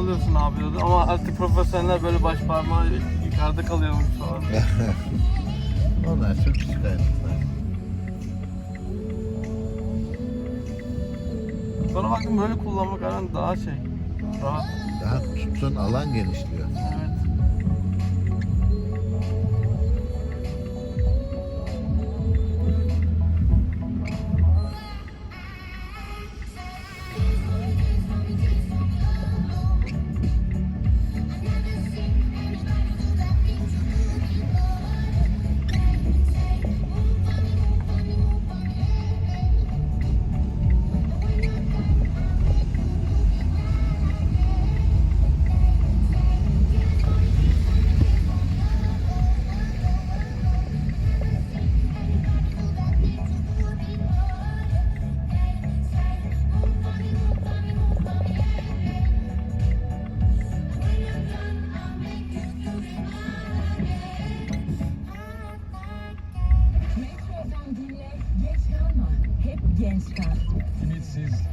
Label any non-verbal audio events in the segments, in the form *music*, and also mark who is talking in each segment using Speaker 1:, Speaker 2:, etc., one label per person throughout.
Speaker 1: oluyorsun abi diyordu. Ama artık profesyoneller böyle baş parmağı yukarıda kalıyormuş falan. *laughs*
Speaker 2: Onlar çok ayrıntılar.
Speaker 1: Sonra baktım böyle kullanmak halen daha şey. Rahat.
Speaker 2: Daha tuttuğun alan genişliyor.
Speaker 1: Evet.
Speaker 3: Come alive,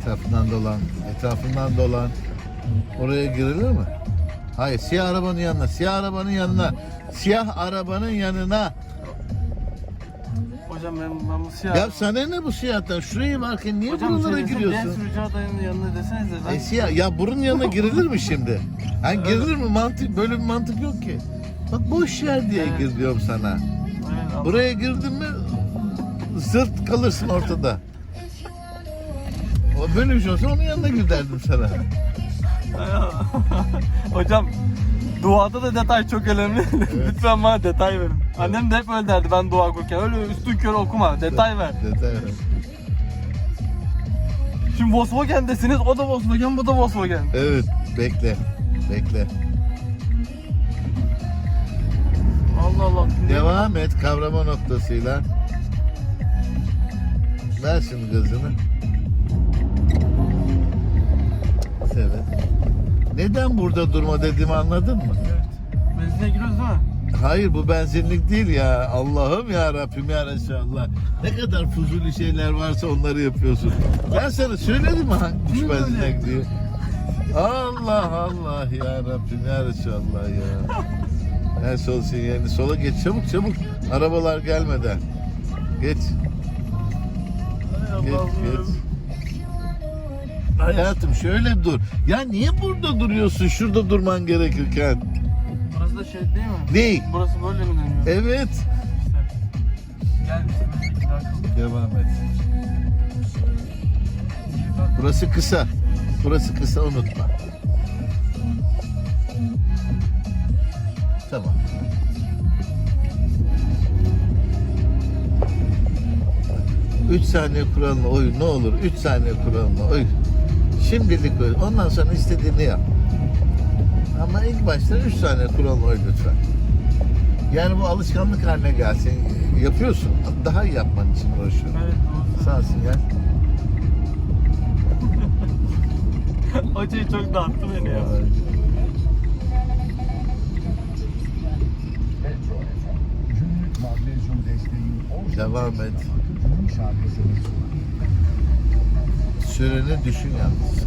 Speaker 2: Etrafından dolan, etrafından dolan. Oraya girilir mi? Hayır, siyah arabanın yanına, siyah arabanın yanına, siyah arabanın yanına.
Speaker 1: Hocam ben, ben bu siyah...
Speaker 2: Ya sana ne bu siyahtan? Şuraya varken niye
Speaker 1: Hocam
Speaker 2: buralara
Speaker 1: şey
Speaker 2: giriyorsun?
Speaker 1: genç sürücü adayının yanına desenize. Ben...
Speaker 2: E siyah, ya burun yanına *laughs* girilir mi şimdi? Ha girilir mi? Mantık, böyle bir mantık yok ki. Bak boş yer diye
Speaker 1: Evet.
Speaker 2: gir diyorum sana.
Speaker 1: Anladım.
Speaker 2: Buraya girdin mi zırt kalırsın ortada. O böyle bir şey olsa onun yanına gir derdim sana. *laughs*
Speaker 1: Hocam duada da detay çok önemli. *laughs* Lütfen bana detay verin. Annem de hep öyle derdi ben dua okurken. Öyle üstün kör okuma. Detay ver.
Speaker 2: Detay ver.
Speaker 1: Şimdi Volkswagen'desiniz. O da Volkswagen, bu da Volkswagen.
Speaker 2: Evet, bekle. Bekle.
Speaker 1: Allah Allah.
Speaker 2: Devam et kavrama noktasıyla. Ver şimdi gazını. Evet. Neden burada durma dediğimi anladın mı?
Speaker 1: Evet. Benzine giriyoruz değil mi?
Speaker 2: Hayır bu benzinlik değil ya. Allah'ım ya Rabbim ya Resulallah. Ne kadar fuzuli şeyler varsa onları yapıyorsun. Ben sana söyledim mi hangi benzinlik diye. Allah Allah ya Rabbim ya Resulallah ya. En sol sinyalini sola geç çabuk çabuk. Arabalar gelmeden. Geç.
Speaker 1: Ay
Speaker 2: Geç geç. Hayatım şöyle dur. Ya niye burada duruyorsun? Şurada durman gerekirken.
Speaker 1: Burası da şey değil mi?
Speaker 2: Değil.
Speaker 1: Burası böyle mi deniyor?
Speaker 2: Evet.
Speaker 1: İşte. Gel işte.
Speaker 2: Devam et. Burası kısa. Burası kısa unutma. Tamam. Üç saniye kuralına uy ne olur. Üç saniye kuralına uy. Şimdilik uy. Ondan sonra istediğini yap. Ama ilk başta üç saniye kuralına uy lütfen. Yani bu alışkanlık haline gelsin. Yapıyorsun. Daha iyi yapman için uğraşıyorum.
Speaker 1: Evet doğru.
Speaker 2: Sağ sinyal. *laughs*
Speaker 1: Hocayı çok dağıttı beni ya.
Speaker 2: Devam et. Süreni düşün yalnız.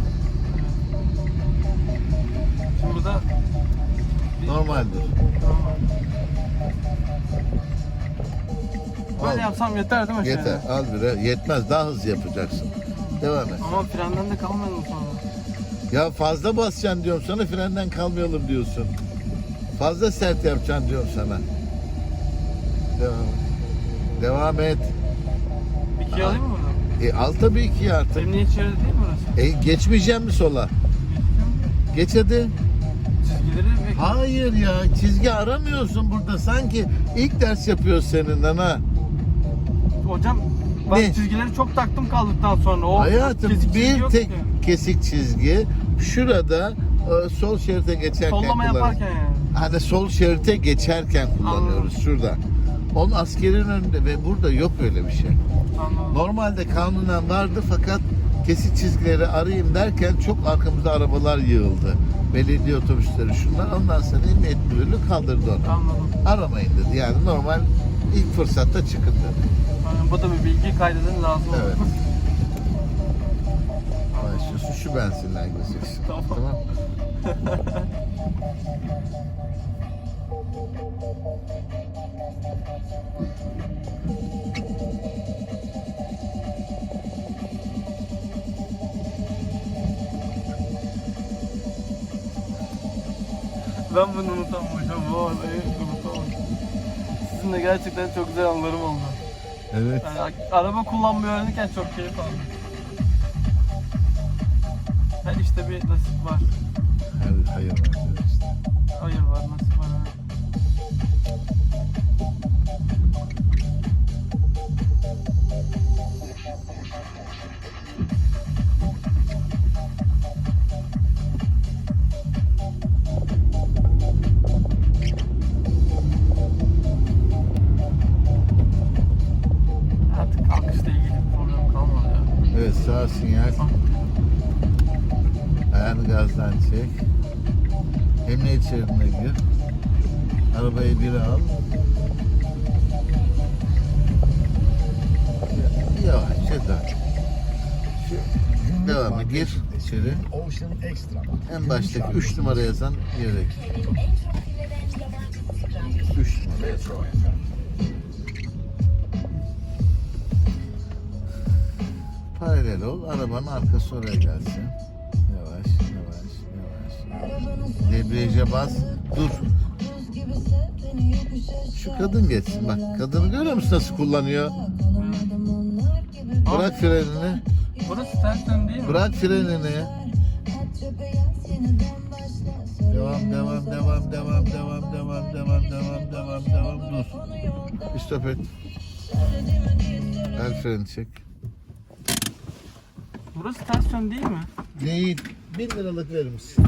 Speaker 1: Şimdi burada
Speaker 2: Normaldir.
Speaker 1: böyle
Speaker 2: Al.
Speaker 1: yapsam yeter değil mi?
Speaker 2: Yeter.
Speaker 1: Şey?
Speaker 2: Al bire. Yetmez. Daha hızlı yapacaksın. Devam et.
Speaker 1: Ama frenden de kalmayalım sonra.
Speaker 2: Ya fazla basacaksın diyorum sana frenden kalmayalım diyorsun. Fazla sert yapacaksın diyorum sana. Devam et. Devam et.
Speaker 1: İkiye alayım mı bunu?
Speaker 2: E, al tabii ki artık.
Speaker 1: Emniyet şeridi değil mi burası?
Speaker 2: E, geçmeyeceğim mi sola? Geç hadi.
Speaker 1: Çizgileri bekle.
Speaker 2: Hayır ya çizgi aramıyorsun burada. Sanki ilk ders yapıyoruz seninle ha.
Speaker 1: Hocam ben
Speaker 2: Ne?
Speaker 1: çizgileri çok taktım kaldıktan sonra. O
Speaker 2: Hayatım
Speaker 1: çizgi
Speaker 2: bir
Speaker 1: yok
Speaker 2: tek
Speaker 1: ki.
Speaker 2: kesik çizgi şurada e, sol şerite geçerken
Speaker 1: Sollama
Speaker 2: kullanıyoruz.
Speaker 1: yaparken yani.
Speaker 2: Hani sol şerite geçerken kullanıyoruz şurada. Onun askerin önünde ve burada yok öyle bir şey.
Speaker 1: Anladım.
Speaker 2: Normalde kanunen vardı fakat kesit çizgileri arayayım derken çok arkamızda arabalar yığıldı. Belediye otobüsleri şunlar. Ondan sonra emniyet müdürlüğü kaldırdı onu.
Speaker 1: Anladım.
Speaker 2: Aramayın dedi. Yani normal ilk fırsatta çıkın dedi.
Speaker 1: Yani bu da bir bilgi kaydedin lazım olur.
Speaker 2: Evet. *laughs* Başlıyorsun şu benzinler gideceksin.
Speaker 1: Tamam.
Speaker 2: tamam. *laughs*
Speaker 1: Ben bunu unutamam hocam. Bu olayı unutamam. Sizinle gerçekten çok güzel anılarım oldu.
Speaker 2: Evet.
Speaker 1: Yani araba kullanmayı öğrenirken çok keyif aldım. Her işte bir nasip var.
Speaker 2: Hayır, hayır var işte.
Speaker 1: Hayır var, nasip var.
Speaker 2: Sağ sinyal. Ayağını gazdan çek. Emniyet şeridine gir. Arabayı bir al. Yavaşça dön. Şu, devam et. Gir içeri.
Speaker 4: Ocean Extra.
Speaker 2: En baştaki 3 numara yazan yere gir. 3 numara yazan. Paralel ol. Arabanın arkası oraya gelsin. Yavaş, yavaş, yavaş. Debriyaja bas. Dur. Şu kadın geçsin. Bak kadını görüyor musun nasıl kullanıyor? Bırak frenini.
Speaker 1: Burası ters dön değil mi?
Speaker 2: Bırak frenini. Devam, devam, devam, devam, devam, devam, devam, devam, devam, devam. Dur. Bir stop et. El freni çek.
Speaker 1: Burası ters değil mi?
Speaker 2: Değil. Bin liralık verir misin?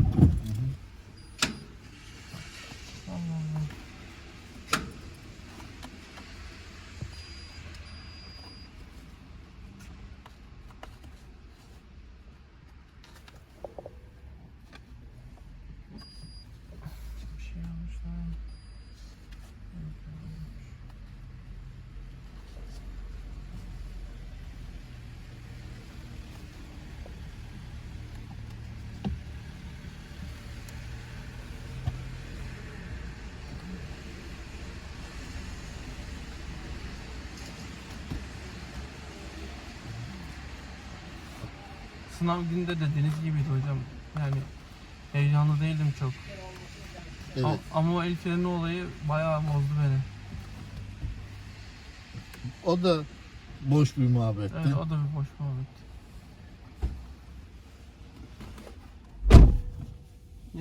Speaker 1: Sınav günde de deniz gibiydi hocam. Yani heyecanlı değildim çok.
Speaker 2: Evet.
Speaker 1: A- Ama o el freni olayı bayağı bozdu beni.
Speaker 2: O da boş bir muhabbetti.
Speaker 1: Evet, o da bir boş muhabbet.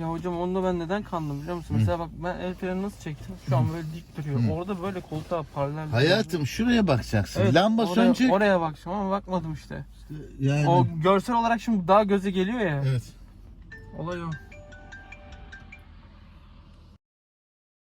Speaker 1: Ya hocam onda ben neden kandım biliyor musun? Mesela bak ben el freni nasıl çektim? Şu an böyle dik duruyor. Orada böyle koltuğa paralel.
Speaker 2: Hayatım şuraya bakacaksın.
Speaker 1: Evet,
Speaker 2: Lamba
Speaker 1: oraya,
Speaker 2: sönecek.
Speaker 1: Oraya bakacağım ama bakmadım işte.
Speaker 2: Yani.
Speaker 1: O görsel olarak şimdi daha göze geliyor ya.
Speaker 2: Evet.
Speaker 1: Olay o.